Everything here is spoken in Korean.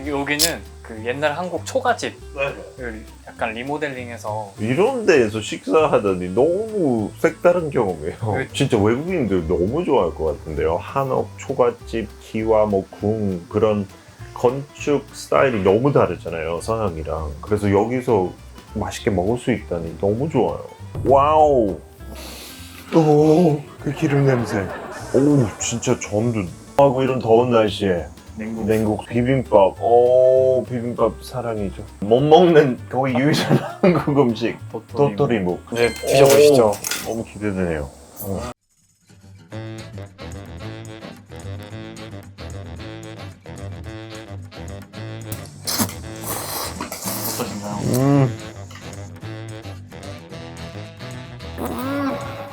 여기- 여기는 그 옛날 한국 초가집을 약간 리모델링해서 이런 데에서 식사하다니 너무 색다른 경험이에요. 네. 진짜 외국인들 너무 좋아할 것 같은데요. 한옥, 초가집, 기와, 뭐 궁, 그런 건축 스타일이 너무 다르잖아요. 서양이랑. 그래서 여기서 맛있게 먹을 수 있다니 너무 좋아요. 와우! 오, 그 기름 냄새. 오, 진짜 전도 하고 이런 더운 날씨에 냉국. 냉국 비빔밥. 오 비빔밥 사랑이죠. 못 먹는 거의 유일한 한국 음식 도토리묵. 네 드셔보시죠. 너무 기대되네요. 어떠신가요? 음. 음.